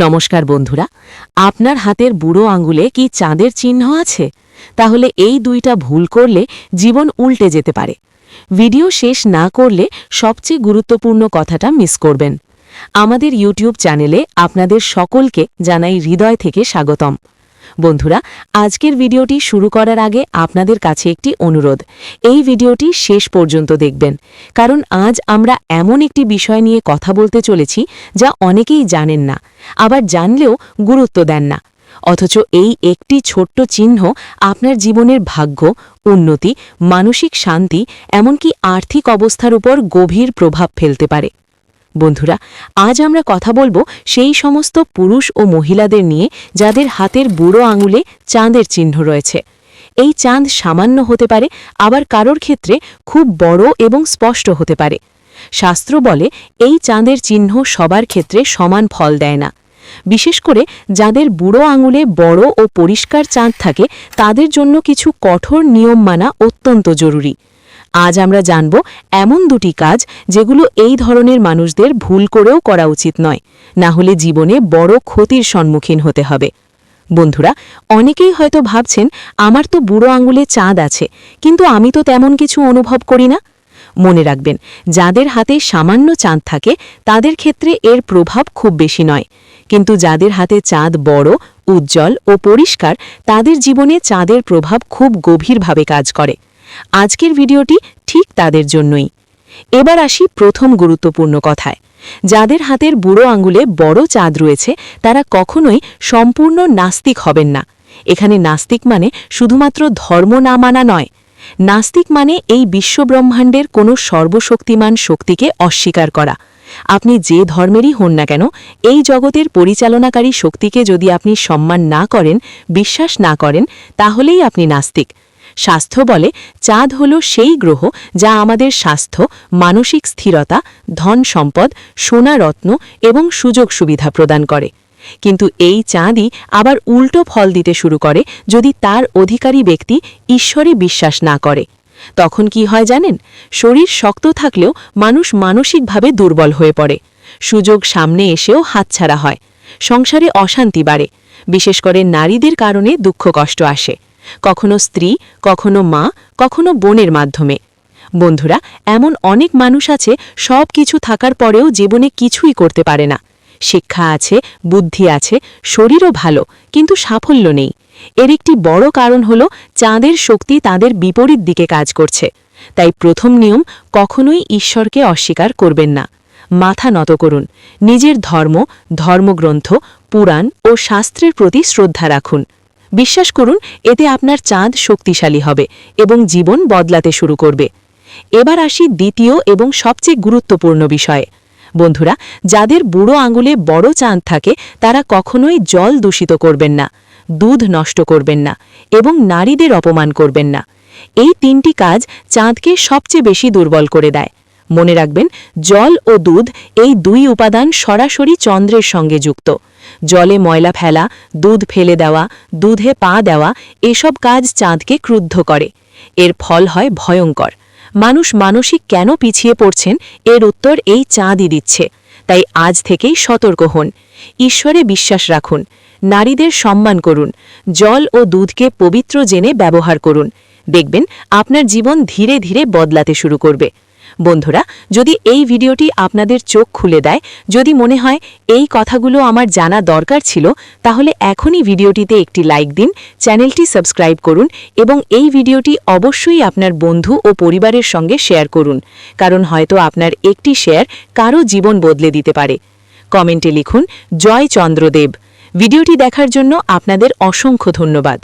নমস্কার বন্ধুরা, আপনার হাতের বুড়ো আঙুলে কি চাঁদের চিহ্ন আছে? তাহলে এই দুইটা ভুল করলে জীবন উল্টে যেতে পারে। ভিডিও শেষ না করলে সবচেয়ে গুরুত্বপূর্ণ কথাটা মিস করবেন। আমাদের ইউটিউব চ্যানেলে আপনাদের সকলকে জানাই হৃদয় থেকে স্বাগতম। বন্ধুরা, আজকের ভিডিওটি শুরু করার আগে আপনাদের কাছে একটি অনুরোধ। এই ভিডিওটি শেষ পর্যন্ত দেখবেন। কারণ আজ আমরা এমন একটি বিষয় নিয়ে কথা বলতে চলেছি যা অনেকেই জানেন না, আবার জানলেও গুরুত্ব দেন না। অথচ এই একটি ছোট্ট চিহ্ন আপনার জীবনের ভাগ্য, উন্নতি, মানসিক শান্তি, এমনকি আর্থিক অবস্থার উপর গভীর প্রভাব ফেলতে পারে। বন্ধুরা, আজ আমরা কথা বলব সেই সমস্ত পুরুষ ও মহিলাদের নিয়ে যাদের হাতের বুড়ো আঙুলে চাঁদের চিহ্ন রয়েছে। এই চাঁদ সামান্য হতে পারে, আবার কারোর ক্ষেত্রে খুব বড় এবং স্পষ্ট হতে পারে। শাস্ত্র বলে, এই চাঁদের চিহ্ন সবার ক্ষেত্রে সমান ফল দেয় না। বিশেষ করে যাদের বুড়ো আঙুলে বড় ও পরিষ্কার চাঁদ থাকে, তাদের জন্য কিছু কঠোর নিয়ম মানা অত্যন্ত জরুরি। আজ আমরা জানব এমন দুটি কাজ যেগুলো এই ধরনের মানুষদের ভুল করেও করা উচিত নয়। না হলে জীবনে বড় ক্ষতির সম্মুখীন হতে হবে। বন্ধুরা, অনেকেই হয়তো ভাবছেন, আমার তো বুড়ো আঙুলে চাঁদ আছে, কিন্তু আমি তো তেমন কিছু অনুভব করি না। মনে রাখবেন, যাদের হাতে সামান্য চাঁদ থাকে, তাদের ক্ষেত্রে এর প্রভাব খুব বেশি নয়। কিন্তু যাদের হাতে চাঁদ বড়, উজ্জ্বল ও পরিষ্কার, তাদের জীবনে চাঁদের প্রভাব খুব গভীরভাবে কাজ করে। আজকের ভিডিওটি ঠিক তাদের জন্যই। এবার আসি প্রথম গুরুত্বপূর্ণ কথায়। যাদের হাতের বুড়ো আঙ্গুলে বড় চাঁদ রয়েছে, তারা কখনোই সম্পূর্ণ নাস্তিক হবেন না। এখানে নাস্তিক মানে শুধুমাত্র ধর্ম না মানা নয়। নাস্তিক মানে এই বিশ্বব্রহ্মাণ্ডের কোনো সর্বশক্তিমান শক্তিকে অস্বীকার করা। আপনি যে ধর্মেরই হন না কেন, এই জগতের পরিচালনাকারী শক্তিকে যদি আপনি সম্মান না করেন, বিশ্বাস না করেন, তাহলেই আপনি নাস্তিক। স্বাস্থ্য বলে, চাঁদ হল সেই গ্রহ যা আমাদের স্বাস্থ্য, মানসিক স্থিরতা, ধন সম্পদ, সোনা রত্ন এবং সুযোগ সুবিধা প্রদান করে। কিন্তু এই চাঁদই আবার উল্টো ফল দিতে শুরু করে যদি তার অধিকারী ব্যক্তি ঈশ্বরে বিশ্বাস না করে। তখন কি হয় জানেন? শরীর শক্ত থাকলেও মানুষ মানসিকভাবে দুর্বল হয়ে পড়ে। সুযোগ সামনে এসেও হাতছাড়া হয়। সংসারে অশান্তি বাড়ে। বিশেষ করে নারীদের কারণে দুঃখ কষ্ট আসে। কখনো স্ত্রী, কখনো মা, কখনো বোনের মাধ্যমে। বন্ধুরা, এমন অনেক মানুষ আছে সব কিছু থাকার পরেও জীবনে কিছুই করতে পারে না। শিক্ষা আছে, বুদ্ধি আছে, শরীরও ভালো, কিন্তু সাফল্য নেই। এর একটি বড় কারণ হল, চাঁদের শক্তি তাদের বিপরীত দিকে কাজ করছে। তাই প্রথম নিয়ম, কখনোই ঈশ্বরকে অস্বীকার করবেন না। মাথা নত করুন। নিজের ধর্ম, ধর্মগ্রন্থ, পুরাণ ও শাস্ত্রের প্রতি শ্রদ্ধা রাখুন। বিশ্বাস করুন, এতে আপনার চাঁদ শক্তিশালী হবে এবং জীবন বদলাতে শুরু করবে। এবার আসি দ্বিতীয় এবং সবচেয়ে গুরুত্বপূর্ণ বিষয়ে। বন্ধুরা, যাদের বুড়ো আঙুলে বড় চাঁদ থাকে, তারা কখনোই জল দূষিত করবেন না, দুধ নষ্ট করবেন না এবং নারীদের অপমান করবেন না। এই তিনটি কাজ চাঁদকে সবচেয়ে বেশি দুর্বল করে দেয়। মনে রাখবেন, জল ও দুধ এই দুই উপাদান সরাসরি চন্দ্রের সঙ্গে যুক্ত। জলে ময়লা ফেলা, দুধ ফেলে দেওয়া, দুধে পা দেওয়া, এসব কাজ চাঁদকে ক্রুদ্ধ করে। এর ফল হয় ভয়ঙ্কর। মানুষ মানসিক কেন পিছিয়ে পড়ছেন? এর উত্তর এই চাঁদই দিচ্ছে। তাই আজ থেকেই সতর্ক হন। ঈশ্বরে বিশ্বাস রাখুন। নারীদের সম্মান করুন। জল ও দুধকে পবিত্র জেনে ব্যবহার করুন। দেখবেন, আপনার জীবন ধীরে ধীরে বদলাতে শুরু করবে। বন্ধুরা, যদি এই ভিডিওটি আপনাদের চোখ খুলে দেয়, যদি মনে হয় এই কথাগুলো আমার জানা দরকার ছিল, তাহলে এখনই ভিডিওটিতে একটি লাইক দিন, চ্যানেলটি সাবস্ক্রাইব করুন এবং এই ভিডিওটি অবশ্যই আপনার বন্ধু ও পরিবারের সঙ্গে শেয়ার করুন, কারণ হয়তো আপনার একটি শেয়ার কারও জীবন বদলে দিতে পারে। কমেন্টে লিখুন, জয় চন্দ্রদেব। ভিডিওটি দেখার জন্য আপনাদের অসংখ্য ধন্যবাদ।